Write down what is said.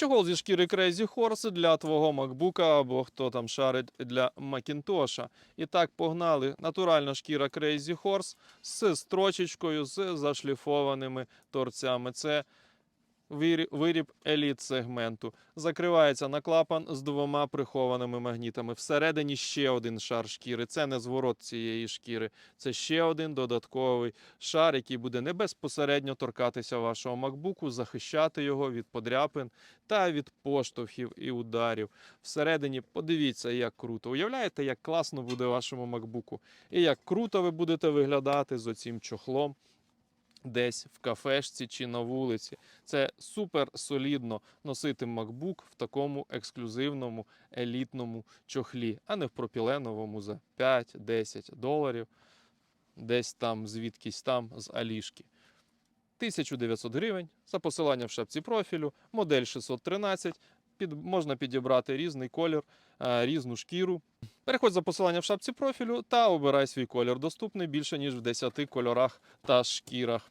Чохол зі шкіри Crazy Horse для твого макбука або хто там шарить для Макінтоша. І так погнали. Натуральна шкіра Crazy Horse з строчечкою, з зашліфованими торцями. Це виріб еліт сегменту. Закривається на клапан з двома прихованими магнітами. Всередині ще один шар шкіри. Це не зворот цієї шкіри. Це ще один додатковий шар, який буде не безпосередньо торкатися вашого MacBook, захищати його від подряпин та від поштовхів і ударів. Всередині подивіться, як круто. Уявляєте, як класно буде вашому MacBook? І як круто ви будете виглядати з оцім чохлом десь в кафешці чи на вулиці. Це супер солідно носити MacBook в такому ексклюзивному елітному чохлі, а не в пропіленовому за 5-10 доларів, десь там звідкись там з Алішки. 1900 гривень за посиланням в шапці профілю, модель 613. Під, можна підібрати різний колір, е, різну шкіру. Переходь за посиланням в шапці профілю та обирай свій колір. Доступний більше ніж в 10 кольорах та шкірах.